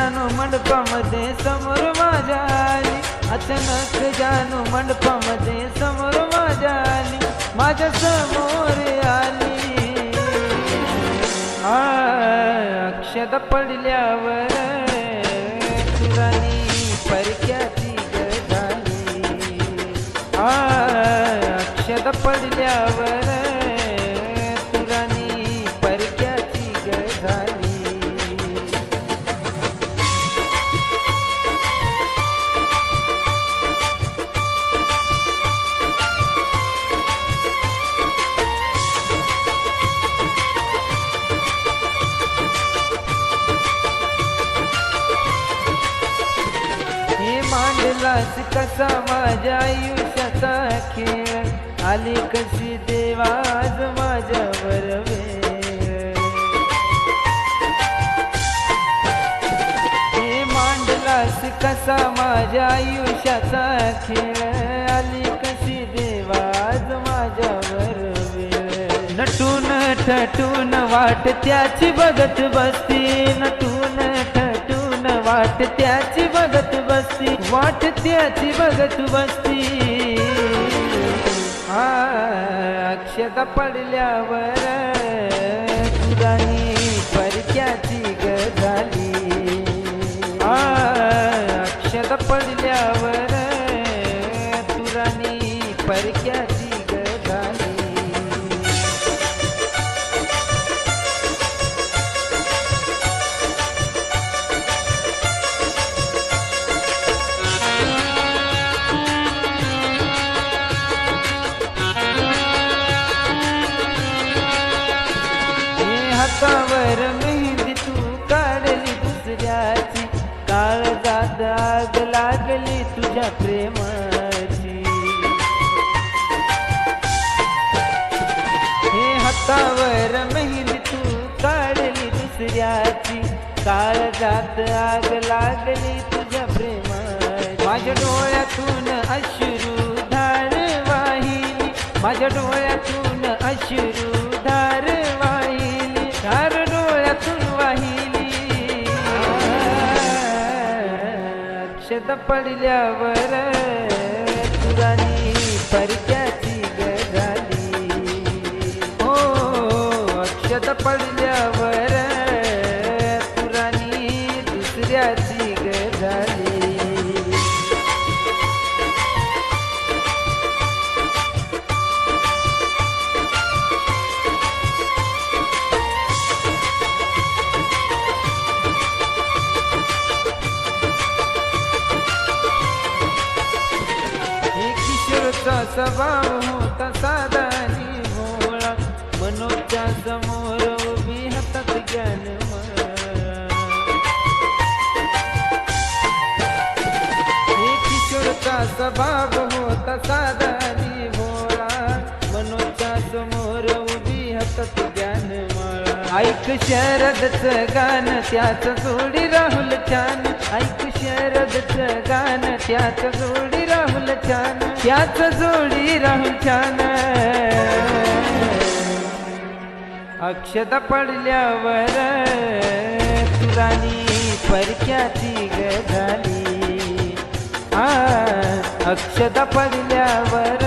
जानू मंडपामध्ये समोर माझ्या आली अचानक जानू मंडपामध्ये समोर माझ्या आली माझ्यासमोर आली. अक्षत पडल्यावर तुरानी परक्याची आ अक्षत पडल्यावर तुरानी परक्याची झाली. हे कसा माझ्या आयुष्याचा खेळ. आली कशी देवाज माझ्यावर वेळ. हे मांडलास कसा माझ्या आयुष्याचा खेळ. आली कशी देवाज माझ्यावर वेळ. नटून ठटून वाट त्याची बघत बसती. नटून वाट त्याची बघत बसती हा अक्षता पडल्यावर हे हातावर मेहंदी तू काढली दुसऱ्याची. काळ आग लागली तुझ्या प्रेमाची. हे हातावर मेहंदी तू काढली दुसऱ्याची. काळजात आग लागली तुझ्या प्रेमाची. माझ्या डोळ्यातून अश्रू धार वाहिली. माझ्या डोळ्यातून अश्रू औषध पडल्यावर तुरानी परक्याची ग हो औषध पडल्यावर स्वभाव होता साधा आणि भोळा मनोच्या समोर उभी हातात ज्ञान किशोरचा स्वभाव होता साधा आणि भोळा मनोच्या समोर उभी हातात ज्ञान ऐक शरदच गाण त्याच जोडी राहुल छान. ऐक शरदच गाण त्याच जोडी राहुल छान. त्याच जोडी राहून छान. अक्षता पडल्यावर तुरानी परक्याची ग झाली. आ अक्षता पडल्यावर